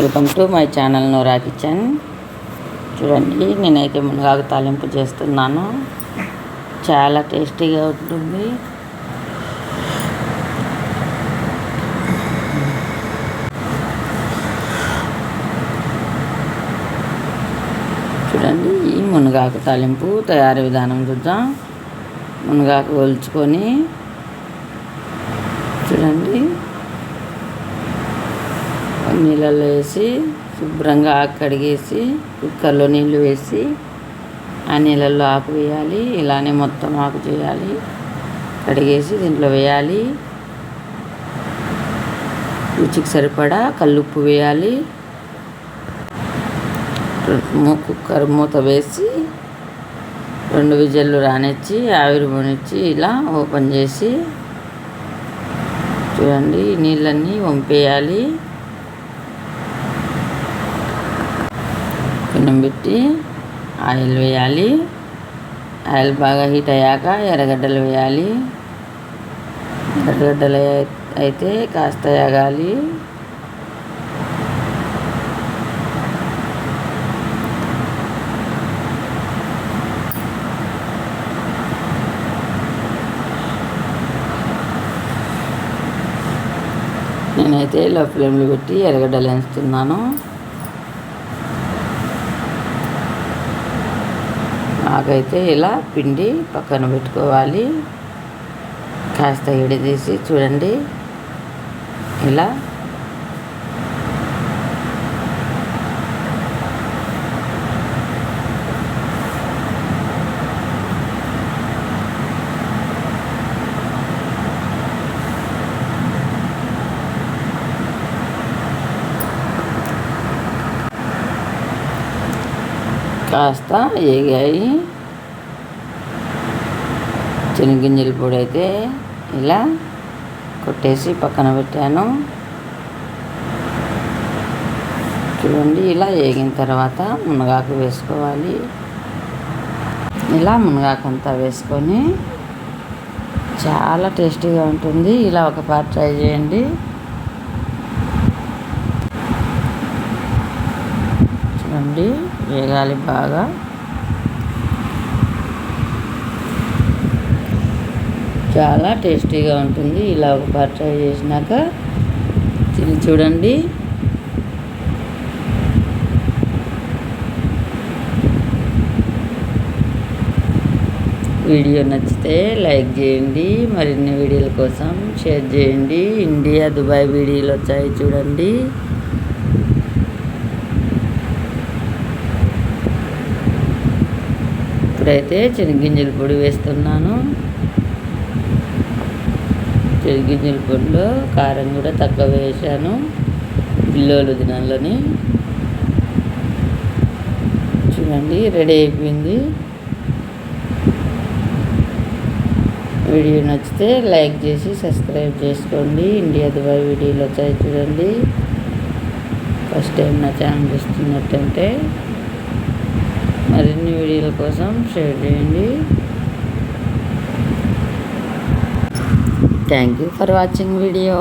Welcome to my channel Nora kitchen. చూడండి నేనైతే మునగాకు తాలింపు చేస్తున్నాను. చాలా టేస్టీగా ఉంటుంది. చూడండి ఈ మునగాకు తాలింపు తయారీ విధానం చూద్దాం. మునగాకు ఒలుచుకొని. చూడండి. నీళ్ళల్లో వేసి శుభ్రంగా ఆకు కడిగేసి కుక్కర్లో నీళ్ళు వేసి ఆ నీళ్ళల్లో ఆకు వేయాలి. ఇలానే మొత్తం ఆకు చేయాలి. కడిగేసి దీంట్లో వేయాలి. రుచికి సరిపడా కల్లుప్పు వేయాలి. కుక్కర్ మూత వేసి రెండు విజల్లు రానిచ్చి ఆవిరి పోనిచ్చి ఇలా ఓపెన్ చేసి చూడండి నీళ్ళన్నీ వంపేయాలి. పెనం పెట్టి ఆయిల్ వేయాలి. ఆయిల్ బాగా హీట్ అయ్యాక ఎర్రగడ్డలు వేయాలి. ఎర్రగడ్డలు అయితే కాస్త ఎగాలి నేనైతే లో ఫ్లేమ్లు పెట్టి ఎర్రగడ్డలు వేస్తున్నాను. నాకైతే ఇలా పిండి పక్కన పెట్టుకోవాలి. కాస్త తీసి చూడండి. ఇలా కాస్త ఏగాయి చెనిగింజల పొడి అయితే ఇలా కొట్టేసి పక్కన పెట్టాను. చూడండి ఇలా వేగిన తర్వాత మునగాకు వేసుకోవాలి. ఇలా మునగాకంతా వేసుకొని చాలా టేస్టీగా ఉంటుంది. ఇలా ఒక పార్ట్ ట్రై చేయండి. చూడండి వేగాలి బాగా. చాలా టేస్టీగా ఉంటుంది. ఇలా ఒక ట్రై చేసినాక తిని చూడండి. వీడియో నచ్చితే లైక్ చేయండి. మరిన్ని వీడియోల కోసం షేర్ చేయండి. ఇండియా దుబాయ్ వీడియోలు వచ్చాయి చూడండి. ఇప్పుడైతే చెనిగింజల పొడి వేస్తున్నాను. చెనిగింజల పొడిలో కారం కూడా తక్కువ వేసాను పిల్లోలు దినాలని చూడండి రెడీ అయిపోయింది. వీడియో నచ్చితే లైక్ చేసి సబ్స్క్రైబ్ చేసుకోండి. ఇండియా దుబాయ్ వీడియోలు వచ్చాయి చూడండి. ఫస్ట్ టైం నా ఛానల్ చూస్తున్నట్టంటే మరిన్ని వీడియోల కోసం షేర్ చేయండి. Thank you for watching video